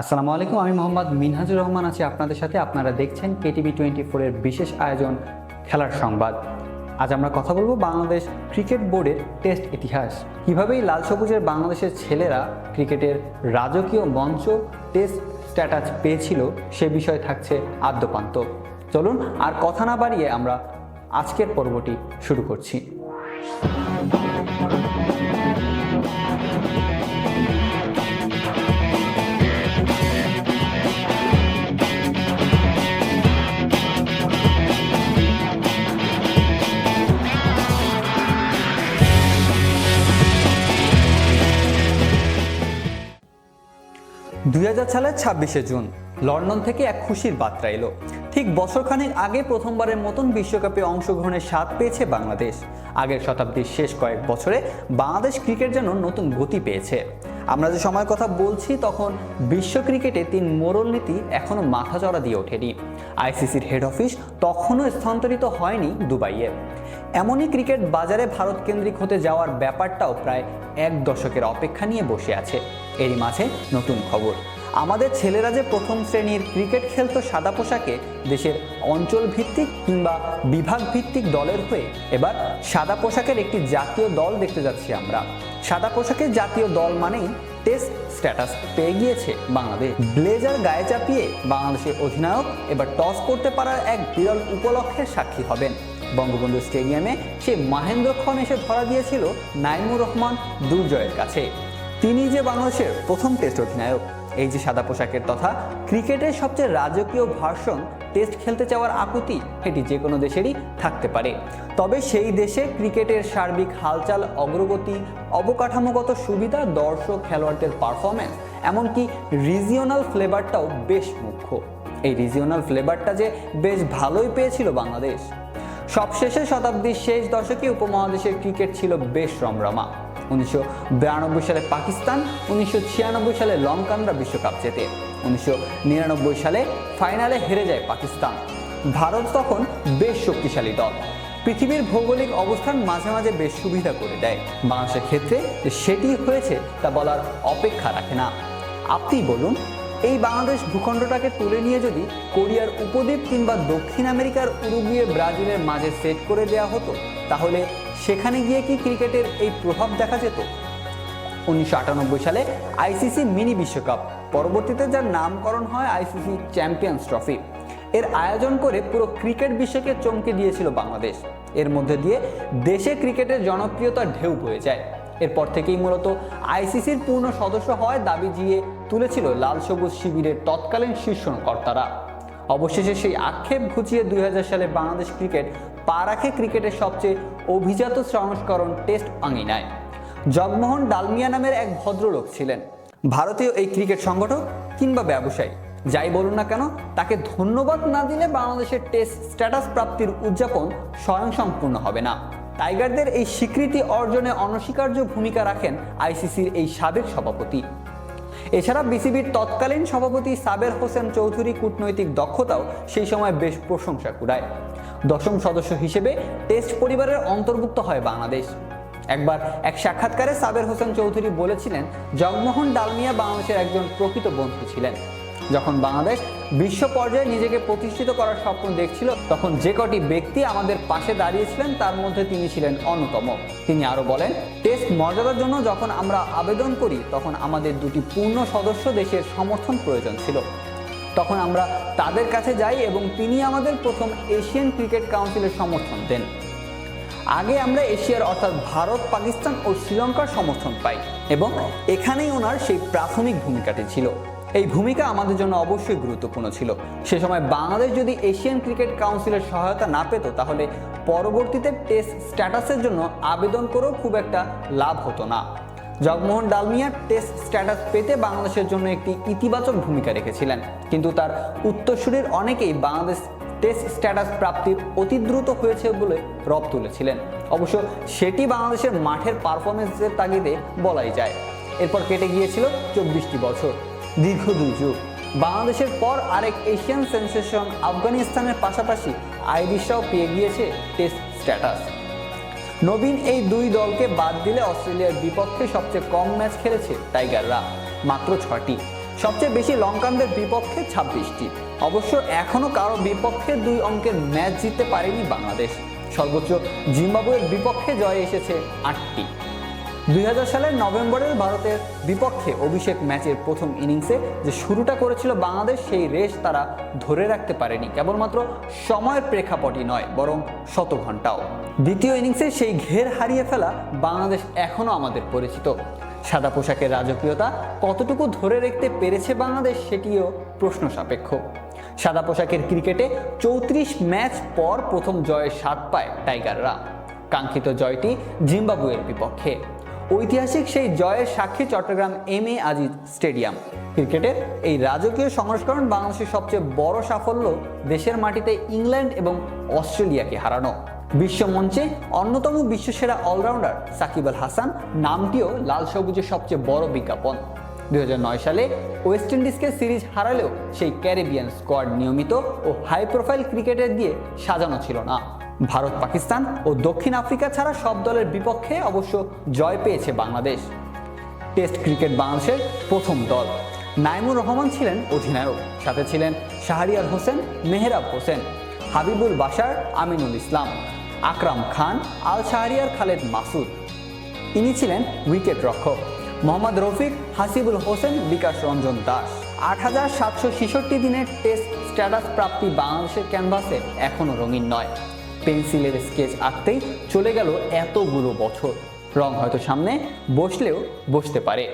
আসসালামু আলাইকুম, আমি মোহাম্মদ মিনহাজুর রহমান আছি আপনাদের সাথে। আপনারা দেখছেন কেটিভি টোয়েন্টি ফোরের বিশেষ আয়োজন খেলার সংবাদ। আজ আমরা কথা বলব বাংলাদেশ ক্রিকেট বোর্ডের টেস্ট ইতিহাস। কীভাবেই লাল সবুজের বাংলাদেশের ছেলেরা ক্রিকেটের রাজকীয় মঞ্চ টেস্ট স্ট্যাটাস পেয়েছিল, সে বিষয়ে থাকছে আদ্যপান্ত। চলুন, আর কথা না বাড়িয়ে আমরা আজকের পর্বটি শুরু করছি। দুই হাজার সালের ছাব্বিশে জুন, লন্ডন থেকে এক খুশির বার্তা এলো। ঠিক বছরখানেক আগে প্রথমবারের মতন বিশ্বকাপে অংশগ্রহণের স্বাদ পেয়েছে বাংলাদেশ। আগের শতাব্দীর শেষ কয়েক বছরে বাংলাদেশ ক্রিকেট যেন নতুন গতি পেয়েছে। আমরা যে সময়ের কথা বলছি, তখন বিশ্ব ক্রিকেটে তিন মোরল নীতি এখনও মাথাচড়া দিয়ে ওঠেনি। আইসিসির হেড অফিস তখনও স্থানান্তরিত হয়নি দুবাইয়ে। এমনই ক্রিকেট বাজারে ভারত কেন্দ্রিক হতে যাওয়ার ব্যাপারটাও প্রায় এক দশকের অপেক্ষা নিয়ে বসে আছে। এরই মাঝে নতুন খবর। আমাদের ছেলেরা যে প্রথম শ্রেণির ক্রিকেট খেলতো সাদা পোশাকে, দেশের অঞ্চল ভিত্তিক কিংবা বিভাগ ভিত্তিক দলের হয়ে এবার সাদা পোশাকের একটি জাতীয় দল দেখতে যাচ্ছি আমরা। সাদা পোশাকের জাতীয় দল মানেই টেস্ট স্ট্যাটাস পেয়ে গিয়েছে বাংলাদেশ। ব্লেজার গায়ে চাপিয়ে বাংলাদেশের অধিনায়ক এবার টস করতে পারার এক বিরল উপলক্ষের সাক্ষী হবেন। বঙ্গবন্ধু স্টেডিয়ামে সে মাহেন্দ্র খন এসে ধরা দিয়েছিল নাইমুর রহমান দুর্জয়ের কাছে। তিনি যে বাংলাদেশের প্রথম টেস্ট অধিনায়ক, এই যে সাদা পোশাকের তথা ক্রিকেটের সবচেয়ে রাজকীয় ভার্সন টেস্ট খেলতে চাওয়ার আকুতি, এটি যে কোনো দেশেরই থাকতে পারে। তবে সেই দেশে ক্রিকেটের সার্বিক হালচাল, অগ্রগতি, অবকাঠামোগত সুবিধা, দর্শক, খেলোয়াড়দের পারফরমেন্স এমনকি রিজিওনাল ফ্লেভারটাও বেশ মুখ্য। এই রিজিওনাল ফ্লেভারটা যে বেশ ভালোই পেয়েছিল বাংলাদেশ। সবশেষে শতাব্দীর শেষ দশকে উপমহাদেশের ক্রিকেট ছিল বেশ রমরমা। উনিশশো বিরানব্বই সালে পাকিস্তান, উনিশশো ছিয়ানব্বই সালে লঙ্কানরা বিশ্বকাপ জেতে, উনিশশো নিরানব্বই সালে ফাইনালে হেরে যায় পাকিস্তান। ভারত তখন বেশ শক্তিশালী দল। পৃথিবীর ভৌগোলিক অবস্থান মাঝে মাঝে বেশ সুবিধা করে দেয়। বাংলাদেশের ক্ষেত্রে সেটি হয়েছে তা বলার অপেক্ষা রাখে না। আপনি বলুন, এই বাংলাদেশ ভূখণ্ডটাকে তুলে নিয়ে যদি কোরিয়ার উপদ্বীপ কিংবা দক্ষিণ আমেরিকার উরুগুয়ে ব্রাজিলের মাঝে সেট করে দেওয়া হতো, তাহলে সেখানে গিয়ে কি ক্রিকেটের এই প্রভাব দেখা যেত? উনিশশো আটানব্বই সালে আইসিসি মিনি বিশ্বকাপ। পরবর্তীতে যার নামকরণ হয় আইসিসি চ্যাম্পিয়ন্স ট্রফি। এর আয়োজন করে পুরো ক্রিকেট বিশ্বকে চমকে দিয়েছিল বাংলাদেশ। এর মধ্যে দিয়ে দেশে ক্রিকেটের জনপ্রিয়তার ঢেউ হয়ে যায়। এরপর থেকেই মূলত আইসিসির পূর্ণ সদস্য হওয়ার দাবি জিয়ে তুলেছিল লাল সবুজ শিবিরের তৎকালীন শীর্ষ কর্তারা। অবশেষে সেই আক্ষেপ ঘুচিয়ে দুই হাজার সালে বাংলাদেশ ক্রিকেট পা রাখে ক্রিকেটের সবচেয়ে অভিজাত সংস্করণ টেস্ট আঙিনায়। জগমোহন ডালমিয়া নামের এক ভদ্রলোক ছিলেন। ভারতীয় এই ক্রিকেট সংগঠক কিংবা ব্যবসায়ী। যাই বলুন না কেন, তাকে ধন্যবাদ না দিলে বাংলাদেশের টেস্ট স্ট্যাটাস প্রাপ্তির উদযাপন স্বয়ংসম্পূর্ণ হবে না। টাইগারদের এই স্বীকৃতি অর্জনে অনস্বীকার্য ভূমিকা রাখেন আইসিসির এই সাবেক সভাপতি। এছাড়া বিসিবির তৎকালীন সভাপতি সাবের হোসেন চৌধুরী কূটনৈতিক দক্ষতাও সেই সময় বেশ প্রশংসা কুড়ায়। দশম সদস্য হিসেবে টেস্ট পরিবারের অন্তর্ভুক্ত হয় বাংলাদেশ। একবার এক সাক্ষাৎকারে সাবের হোসেন চৌধুরী বলেছিলেন, জগমোহন ডালমিয়া বাংলাদেশের একজন প্রকৃত বন্ধু ছিলেন। যখন বাংলাদেশ বিশ্ব পর্যায়ে নিজেকে প্রতিষ্ঠিত করার স্বপ্ন দেখছিল, তখন যে কটি ব্যক্তি আমাদের পাশে দাঁড়িয়েছিলেন, তার মধ্যে তিনি ছিলেন অন্যতম। তিনি আরও বলেন, টেস্ট মর্যাদার জন্য যখন আমরা আবেদন করি, তখন আমাদের দুটি পূর্ণ সদস্য দেশের সমর্থন প্রয়োজন ছিল। তখন আমরা তাদের কাছে যাই এবং তিনি আমাদের প্রথম এশিয়ান ক্রিকেট কাউন্সিলের সমর্থন দেন। আগে আমরা এশিয়ার অর্থাৎ ভারত, পাকিস্তান ও শ্রীলঙ্কার সমর্থন পাই এবং এখানেই ওনার সেই প্রাথমিক ভূমিকাটি ছিল। এই ভূমিকা আমাদের জন্য অবশ্যই গুরুত্বপূর্ণ ছিল। সে সময় বাংলাদেশ যদি এশিয়ান ক্রিকেট কাউন্সিলের সহায়তা না পেত, তাহলে পরবর্তীতে টেস্ট স্ট্যাটাসের জন্য আবেদন করেও খুব একটা লাভ হতো না। জগমোহন ডালমিয়া টেস্ট স্ট্যাটাস পেতে বাংলাদেশের জন্য একটি ইতিবাচক ভূমিকা রেখেছিলেন। কিন্তু তার উত্তরসূরির অনেকেই বাংলাদেশ টেস্ট স্ট্যাটাস প্রাপ্তির অতি দ্রুত হয়েছে বলে রব তুলেছিলেন। অবশ্য সেটি বাংলাদেশের মাঠের পারফরমেন্সের তাগিদে বলাই যায়। এরপর কেটে গিয়েছিল চব্বিশটি বছর। দীর্ঘ দুর্যোগ বাংলাদেশের পর আরেক এশিয়ান সেন্সেশন আফগানিস্তানের পাশাপাশি আইরিশরাও পেয়ে গিয়েছে টেস্ট স্ট্যাটাস নবীন এই দুই দলকে বাদ দিলে অস্ট্রেলিয়ার বিপক্ষে সবচেয়ে কম ম্যাচ খেলেছে টাইগাররা, মাত্র ছটি সবচেয়ে বেশি লঙ্কানদের বিপক্ষে ছাব্বিশটি। অবশ্য এখনও কারও বিপক্ষে দুই অঙ্কের ম্যাচ জিততে পারেনি বাংলাদেশ। সর্বোচ্চ জিম্বাবুয়ের বিপক্ষে জয় এসেছে আটটি। দুই সালের নভেম্বরের ভারতের বিপক্ষে অভিষেক ম্যাচের প্রথম ইনিংসে যে শুরুটা করেছিল বাংলাদেশ, সেই রেস তারা ধরে রাখতে পারেনি। কেবলমাত্র সময়ের প্রেক্ষাপটই নয়, বরং শত ঘন্টাও দ্বিতীয় ইনিংসে সেই ঘের হারিয়ে ফেলা বাংলাদেশ এখনও আমাদের পরিচিত। সাদা পোশাকের রাজকীয়তা কতটুকু ধরে রাখতে পেরেছে বাংলাদেশ সেটিও প্রশ্ন সাপেক্ষ। সাদা পোশাকের ক্রিকেটে চৌত্রিশ ম্যাচ পর প্রথম জয়ের স্বাদ পায় টাইগাররা। কাঙ্ক্ষিত জয়টি জিম্বাবুয়ের বিপক্ষে। ঐতিহাসিক সেই জয়ের সাক্ষী Chattogram M A Aziz stadium. ক্রিকেটের এই রাজকীয় সংস্করণ বাংলাদেশের সবচেয়ে বড় সাফল্য দেশের মাটিতে ইংল্যান্ড এবং অস্ট্রেলিয়াকে হারানো। বিশ্বমঞ্চে অন্যতম বিশ্বসেরা অলরাউন্ডার সাকিব আল হাসান নামটিও লাল সবুজের সবচেয়ে বড় বিজ্ঞাপন। দুই হাজার নয় সালে ওয়েস্ট ইন্ডিজকে সিরিজ হারালেও সেই ক্যারিবিয়ান স্কোয়াড নিয়মিত ও হাই প্রোফাইল ক্রিকেটের দিয়ে সাজানো ছিল না। ভারত, পাকিস্তান ও দক্ষিণ আফ্রিকা ছাড়া সব দলের বিপক্ষে অবশ্য জয় পেয়েছে বাংলাদেশ। টেস্ট ক্রিকেট বাংলাদেশের প্রথম দল। নাইমুর রহমান ছিলেন অধিনায়ক, সাথে ছিলেন শাহরিয়ার হোসেন, মেহরাব হোসেন, হাবিবুল বাশার, আমিনুল ইসলাম, আকরাম খান, আল শাহরিয়ার খালেদ মাসুদ। ইনি ছিলেন উইকেট রক্ষক। মোহাম্মদ রফিক, হাসিবুল হোসেন, বিকাশ রঞ্জন দাস। আট হাজার সাতশো ছেষট্টি দিনের টেস্ট স্ট্যাটাস প্রাপ্তি বাংলাদেশের ক্যানভাসে এখনও রঙিন নয়। পেন্সিলের স্কেচ আঁকতেই চলে গেল এতগুলো বছর। রং হয়তো সামনে বসলেও বসতে পারে।